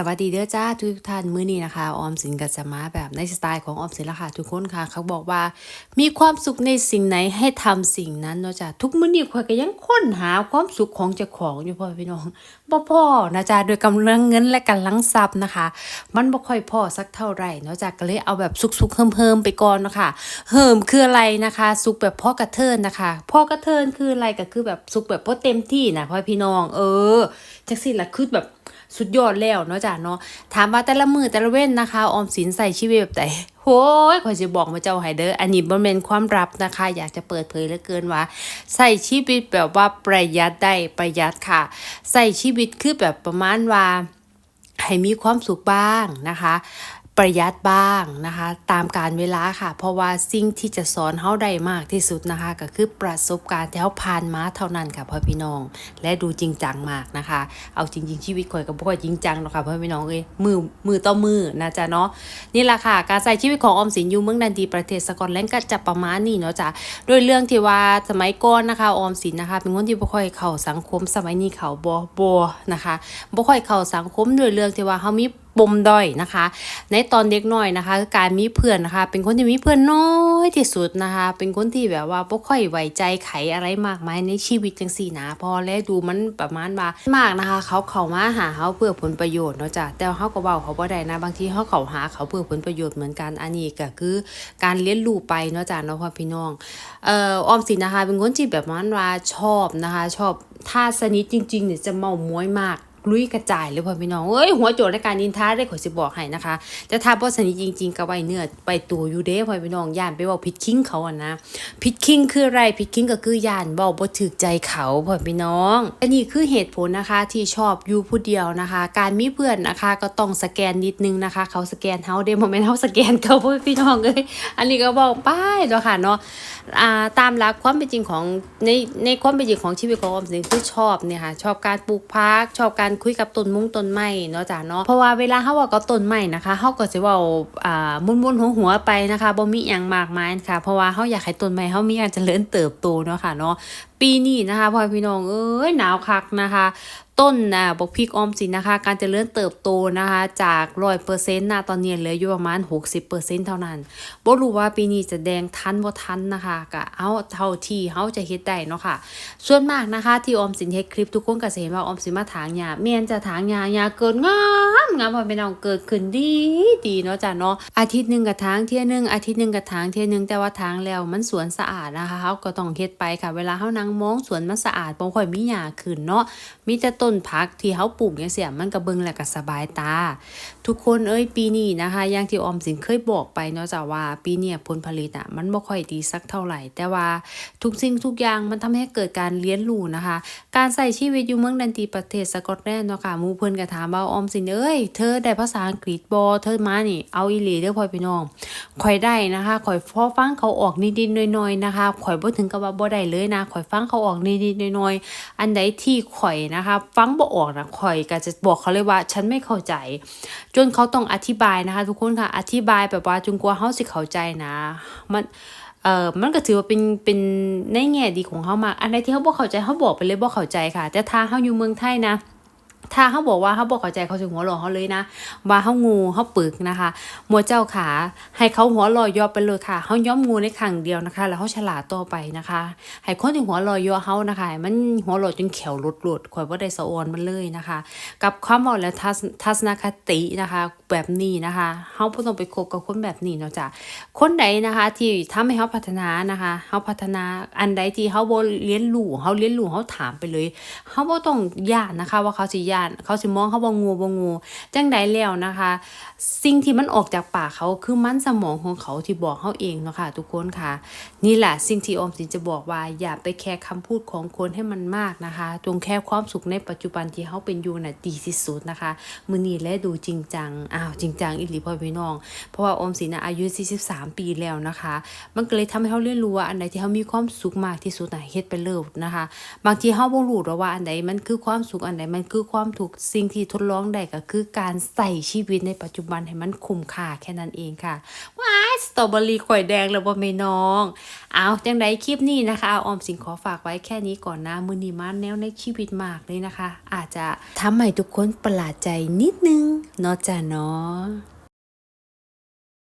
สวัสดีเด้อจ้าทุกท่านมื้อนี้นะคะ ออมสินกับจะมาแบบในสไตล์ของออมสินละค่ะทุกคนค่ะ เขาบอกว่า มีความสุขในสิ่งไหนให้ทำสิ่งนั้นเนาะจ้ะทุกมื้อนี้ข่อยก็ยังค้นหาความสุขของเจ้าของอยู่พ่อพี่น้องบ่พอนะจ๊ะโดยกำลังเงินและกำลังทรัพย์นะคะ มันบ่ค่อยพอสักเท่าไหร่เนาะจ้ะก็เลยเอาแบบสุกๆเฮิมๆไปก่อนเนาะค่ะเฮิมคืออะไรนะคะ สุกแบบพ่อกระเทินนะคะพ่อกระเทินคืออะไรก็คือแบบสุกแบบพ่อเต็มที่นะพ่อพี่น้อง เออจังซี่ล่ะคือแบบ สุดยอดแล้วเนาะจ้ะเนาะถามว่าแต่ละมือแต่ละเว้นนะคะออมสินใส่ชีวิตแบบไหนโอ้ยขอจะบอกมาเจ้าไฮเดอร์อันนี้บนเป็นความลับนะคะ อยากจะเปิดเผยเหลือเกินว่า ใส่ชีวิตแบบว่าประหยัดได้ประหยัดค่ะ ใส่ชีวิตคือแบบประมาณว่าให้มีความสุขบ้างนะคะ ประหยัดบ้างนะคะ ตามการเวลาค่ะ เพราะว่าสิ่งที่จะสอนเฮาได้มากที่สุดนะคะ ก็คือประสบการณ์ที่เฮาผ่านมาเท่านั้นค่ะพ่อพี่น้อง และดูจริงจังมากนะคะ เอาจริง ๆ ชีวิตข่อยก็บ่ค่อยจริงจังหรอกค่ะพ่อพี่น้องเอ้ยมือมือต่อมือนะจ๊ะเนาะนี่แหละค่ะ การใช้ชีวิตของออมสินอยู่เมืองดันดีประเทศสกอตแลนด์ก็จะประมาณนี้เนาะจ้ะโดยเรื่องที่ว่าสมัยก่อนนะคะออมสินนะคะ เป็นคนที่บ่ค่อยเข้าสังคมสมัยนี้เขาบ่บ่นะคะบ่ค่อยเข้าสังคมด้วยเรื่องที่ว่าเฮามี ปมด้อยนะคะ ในตอนเด็กน้อยนะคะ การมีเพื่อนนะคะ เป็นคนที่มีเพื่อนน้อยที่สุดนะคะ เป็นคนที่แบบว่าบ่ค่อยไว้ใจไขอะไรมากมายในชีวิตจังสี่นะพอแลดูมันประมาณว่ามากนะคะ เขาเข้ามาหาเขาเพื่อผลประโยชน์เนาะจ้ะแต่เขาก็เว้าเขาบ่ได้นะบางทีเขาเข้าหาเขาเพื่อผลประโยชน์เหมือนกันอันนี้ก็คือ การเลี้ยงลูกไปเนาะจ้ะเนาะพ่อพี่น้องเอ่อออมสินนะคะ เป็นคนที่แบบว่าว่าชอบนะคะ ชอบถ้าสนิทจริงๆเนี่ยจะเมามอยมาก ลุยกระจายเลยพ่อพี่น้องเอ้ยหัวโจทย์ในการนินทาได้ขอยสิบอกให้นะคะ แต่ถ้าบ่สนิทจริง ๆก็ไว้เนื้อไปตัวอยู่เด้พ่อพี่น้องย่านไปเว้าผิดคิงเขาอะนะผิดคิงคืออะไรผิดคิงก็คือย่านเว้าบ่ถูกใจเขาพ่อพี่น้องอันนี้คือเหตุผลนะคะที่ชอบอยู่ผู้เดียวนะคะ การมีเพื่อนนะคะก็ต้องสแกนนิดนึงนะคะ เขาสแกนเฮาเด้บ่แม่นเฮาสแกนเขาพ่อพี่น้องเอ้ยอันนี้ก็บอกไปเนาะค่ะเนาะตามหลักความเป็นจริงของในในความเป็นจริงของชีวิตของออมสินคือชอบเนี่ยค่ะชอบการปลูกพักชอบการคุยกับต้นมุ้งต้นไม้เนาะจ้ะเนาะเพราะว่าเวลาเฮาว้ากับต้นไม้นะคะเฮาก็สิเว้าอ่ามุนๆหัวๆไปนะคะบ่มีหยังมากมายค่ะเพราะว่าเฮาอยากให้ต้นไม้เฮามีการเจริญเติบโตเนาะค่ะเนาะปีนี้นะคะพ่อพี่น้องเอ้ยหนาวคักนะคะ ต้นนะบอกพริกออมสินนะคะ การเจริญเติบโตนะคะ จากร้อยเปอร์เซ็นต์นะตอนนี้เหลืออยู่ประมาณ 60เปอร์เซ็นต์เท่านั้นบ่รู้ว่าปีนี้จะแดงทันบ่ทันนะคะก็เอาเท่าที่เฮาจะเฮ็ดได้เนาะค่ะ ส่วนมากนะคะ ที่ออมสินเฮ็ดคลิปทุกคนก็จะเห็นว่าออมสินมาถางหญ้าแม่นจะถางหญ้าหญ้าเกิดงามงามพอเป็นน้องเกิดขึ้นดีดีเนาะจ้ะเนาะอาทิตย์หนึ่งก็ถางเที่ยหนึงอาทิตย์หนึ่งก็ถางเที่ยหนึงแต่ว่าถางแล้วมันสวนสะอาดนะคะเฮาก็ต้องเฮ็ดไปค่ะ เวลาเฮานั่งมองสวนมันสะอาดบ่ค่อยมีหญ้าขึ้นเนาะมีแต่ต้นผักที่เฮาปลูกจังซี่มันก็เบิงแล้วก็สบายตา ทุกคนเอ้ยปีนี้นะคะอย่างที่ออมสินเคยบอกไปเนาะจ้ะว่าปีเนี้ยผลผลิตอะมันบ่ค่อยดีสักเท่าไหร่ แต่ว่าทุกสิ่งทุกอย่างมันทำให้เกิดการเรียนรู้นะคะ การใส่ชีวิตอยู่เมืองดันตีประเทศสกอตแลนด์เนาะค่ะมูเพิ่อนก็ถามว่าออมสินเอ้ยเธอได้ภาษาอังกฤษบ่เธอมานี่เอาอีหลีเด้อพ่อพี่น้องข่อยได้นะคะข่อยพอฟังเขาออกนิดๆหน่อยๆนะคะข่อยบ่ถึงกับว่าบ่ได้เลยนะข่อยฟังเขาออกนิดๆหน่อยๆอันใดที่ข่อยนะคะฟังบ่ออกนะคอยก็จะบอกเขาเลยว่าฉันไม่เข้าใจ จนเขาต้องอธิบายนะคะ ทุกคนค่ะอธิบายแบบว่าจนกว่าเขาสิเข้าใจนะ มันเอ่อมันก็ถือว่าเป็นเป็นในแง่ดีของเขามากอันใดที่เขาบอกเข้าใจเขาบอกไปเลยบอกเข้าใจค่ะ แต่ถ้าเขาอยู่เมืองไทยนะ ถ้าเขาบอกว่าเขาบอกเข้าใจเขาถึงหัวหล่อเขาเลยนะ ว่าเขางูเขาปึกนะคะมัวเจ้าขา ให้เขาหัวลอยยอไปเลยค่ะเขาย้อมงูในครั้งเดียวนะคะ แล้วเขาฉลาดต่อไปนะคะ ให้คนที่หัวลอยยอเขานะคะ มันหัวล่อจนแขวหลุดหลุดข่อยว่าได้สะออนมันเลยนะคะ กับความบอกและทัศนคตินะคะ แบบนี้นะคะเขาต้องไปคบกับคนแบบนี้เนาะจ้ะคนใดนะคะ ที่ทำให้เขาพัฒนานะคะเขาพัฒนาอันใดที่เขาบ่เรียนรู้เขาเรียนรู้เขาถามไปเลยเขาบ่ต้องยานนะคะ ว่าเขาสิย่าน เขาสิมองเขาบ่งูบ่งูจังไดแล้วนะคะสิ่งที่มันออกจากปากเขาคือมันสมองของเขาที่บอกเขาเองเนาะค่ะทุกคนค่ะ นี่แหละสิ่งที่ออมสินจะบอกว่า อย่าไปแคร์คำพูดของคนให้มันมากนะคะจงแค่ความสุขในปัจจุบันที่เขาเป็นอยู่น่ะดีที่สุดนะคะมือนี้และดูจริงจังอ้าวจริงจังอีหลีพ่อพี่น้อง เพราะว่าออมสินนะอายุ 43 ปีแล้วนะคะ มันก็เลยทำให้เขาเรียนรู้ว่าอันใดที่เขามีความสุขมากที่สุดน่ะเฮ็ดไปเลยนะคะ บางทีเขาบ่รู้หรอกว่าอันใดมันคือความสุขอันใดมันคือความความทุกสิ่งที่ทดลองได้ก็คือการใส่ชีวิตในปัจจุบันวันให้มันคุ้มค่าแค่นั้นเองค่ะ ว้ายสตรอเบอรี่ข่อยแดงแล้วบ่แม่น้อง เอาจังไดคลิปนี้นะคะออมสินขอฝากไว้แค่นี้ก่อนนะมือนี้มาแนวในชีวิตมากเลยนะคะ อาจจะทำให้ทุกคนประหลาดใจนิดนึงเนาะจ้ะเนาะ